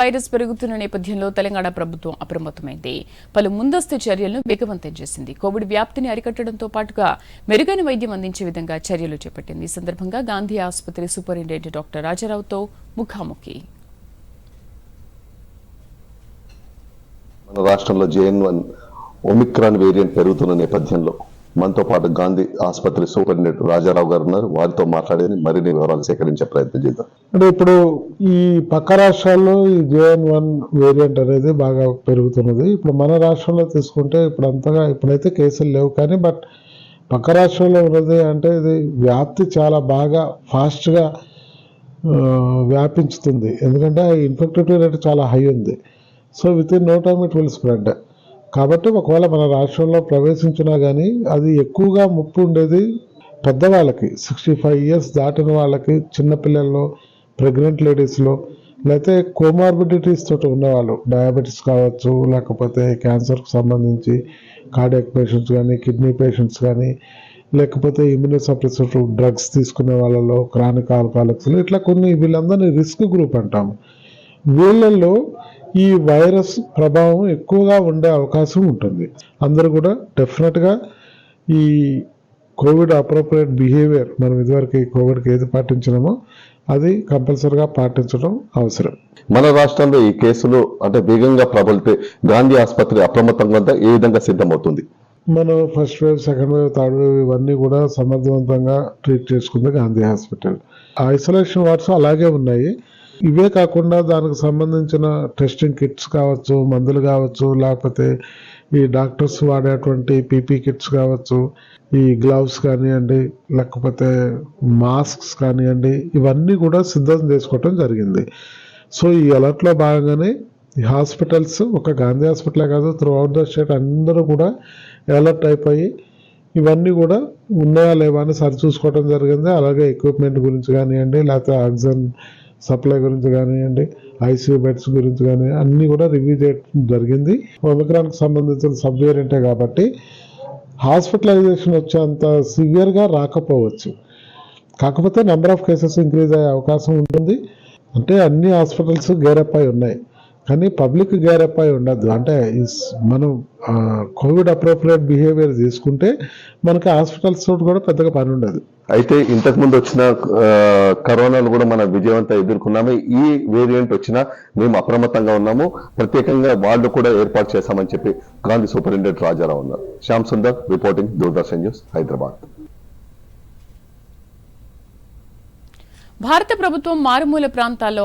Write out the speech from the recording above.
Virus పెరుగుతున్న నేపథ్యంలో తెలంగాణ ప్రభుత్వం అప్రమత్తమైంది. పలు ముందస్తు చర్యలను వేగవంతం చేసింది. కోవిడ్ వ్యాప్తిని అరికట్టడంతో పాటుగా మెరుగైన వైద్యం అందించే విధంగా చర్యలు చేపట్టింది. ఈ సందర్భంగా గాంధీ ఆసుపత్రి సూపరింటెండెంట్ డాక్టర్ రాజారావుతో ముఖాముఖి. మన రాష్ట్రంలో జేఎన్ వన్ ఒమిక్రాన్ వేరియంట్ పెరుగుతున్న నేపథ్యంలో మనతో పాటు గాంధీ ఆసుపత్రి సూపరింటెండెంట్ రాజారావు గారు ఉన్నారు వారితో మాట్లాడేది మరిన్ని వివరాలు సేకరించే ప్రయత్నం చేద్దాం. అంటే ఇప్పుడు ఈ పక్క రాష్ట్రాల్లో ఈ జేఎన్ వన్ వేరియంట్ అనేది బాగా పెరుగుతున్నది. ఇప్పుడు మన రాష్ట్రంలో తీసుకుంటే ఇప్పుడు అంతగా ఇప్పుడైతే కేసులు లేవు. కానీ బట్ పక్క రాష్ట్రంలో ఉన్నది అంటే ఇది వ్యాప్తి చాలా బాగా ఫాస్ట్గా వ్యాపించుతుంది. ఎందుకంటే ఇన్ఫెక్టివిటీ రేట్ చాలా హై ఉంది. So within no time it will spread. కాబట్టి ఒకవేళ మన రాష్ట్రంలో ప్రవేశించినా కానీ అది ఎక్కువగా ముప్పు ఉండేది పెద్దవాళ్ళకి. సిక్స్టీ ఫైవ్ ఇయర్స్ దాటిన వాళ్ళకి చిన్నపిల్లల్లో ప్రెగ్నెంట్ లేడీస్లో లేకపోతే కోమార్బిడిటీస్ తోటి ఉన్నవాళ్ళు. డయాబెటీస్ కావచ్చు లేకపోతే క్యాన్సర్కి సంబంధించి కార్డియాక్ పేషెంట్స్ కానీ కిడ్నీ పేషెంట్స్ కానీ లేకపోతే ఇమ్యూనోసప్రెసివ్ డ్రగ్స్ తీసుకునే వాళ్ళలో క్రానిక్ ఆల్కాలిక్స్లో ఇట్లా కొన్ని వీళ్ళందరినీ రిస్క్ గ్రూప్ అంటాము. వీళ్ళల్లో ఈ వైరస్ ప్రభావం ఎక్కువగా ఉండే అవకాశం ఉంటుంది. అందరూ కూడా డెఫినెట్గా ఈ కోవిడ్ అప్రోప్రియేట్ బిహేవియర్ మనం ఇదివరకు ఈ కోవిడ్కి ఏది పాటించినామో అది కంపల్సరిగా పాటించడం అవసరం. మన రాష్ట్రంలో ఈ కేసులు అంటే వేగంగా ప్రబలితే గాంధీ ఆసుపత్రి అప్రమత్తంగా? ఏ విధంగా సిద్ధమవుతుంది? మనం first wave second wave third wave ఇవన్నీ కూడా సమర్థవంతంగా ట్రీట్ చేసుకుంది గాంధీ హాస్పిటల్. ఐసోలేషన్ వార్డ్స్ అలాగే ఉన్నాయి. ఇవే కాకుండా దానికి సంబంధించిన టెస్టింగ్ కిట్స్ కావచ్చు మందులు కావచ్చు లేకపోతే ఈ డాక్టర్స్ వాడేటువంటి పీపీ కిట్స్ కావచ్చు ఈ గ్లవ్స్ కానివ్వండి లేకపోతే మాస్క్స్ కానివ్వండి ఇవన్నీ కూడా సిద్ధం చేసుకోవటం జరిగింది. సో ఈ అలర్ట్లో భాగంగానే ఈ హాస్పిటల్స్ ఒక గాంధీ హాస్పిటలే కాదు త్రూ అవుట్ ద స్టేట్ అందరూ కూడా అలర్ట్ అయిపోయి ఇవన్నీ కూడా ఉన్నాయా లేవా అని సరి చూసుకోవడం జరిగింది. అలాగే ఎక్విప్మెంట్ గురించి కానివ్వండి లేకపోతే ఆక్సిజన్ సప్లై గురించి కానివ్వండి ఐసీయూ బెడ్స్ గురించి కానీ అన్నీ కూడా రివ్యూ చేయడం జరిగింది. ఒమిక్రాన్కి సంబంధించిన సబ్ వేరియంటే కాబట్టి హాస్పిటలైజేషన్ వచ్చేంత సివియర్గా రాకపోవచ్చు. కాకపోతే నెంబర్ ఆఫ్ కేసెస్ ఇంక్రీజ్ అయ్యే అవకాశం ఉంటుంది. అంటే అన్ని హాస్పిటల్స్ గేరప్ అయి ఉన్నాయి. కానీ పబ్లిక్ గేరప్ అయి ఉండద్దు అంటే మనం కోవిడ్ అప్రోప్రియేట్ బిహేవియర్ తీసుకుంటే మనకి హాస్పిటల్స్ తోటి కూడా పెద్దగా పని ఉండదు. అయితే ఇంతకు ముందు వచ్చిన కరోనాను కూడా మనం విజయవంతంగా ఎదుర్కొన్నాము. ఈ వేరియంట్ వచ్చినా మేము అప్రమత్తంగా ఉన్నాము. ప్రత్యేకంగా వాళ్ళు కూడా ఏర్పాటు చేశామని చెప్పి గాంధీ సూపరింటెండెంట్ రాజారావు ఉన్నారు. Shyam Sundar reporting Doordarshan news Hyderabad. భారత ప్రభుత్వం మారుమూల ప్రాంతాల్లో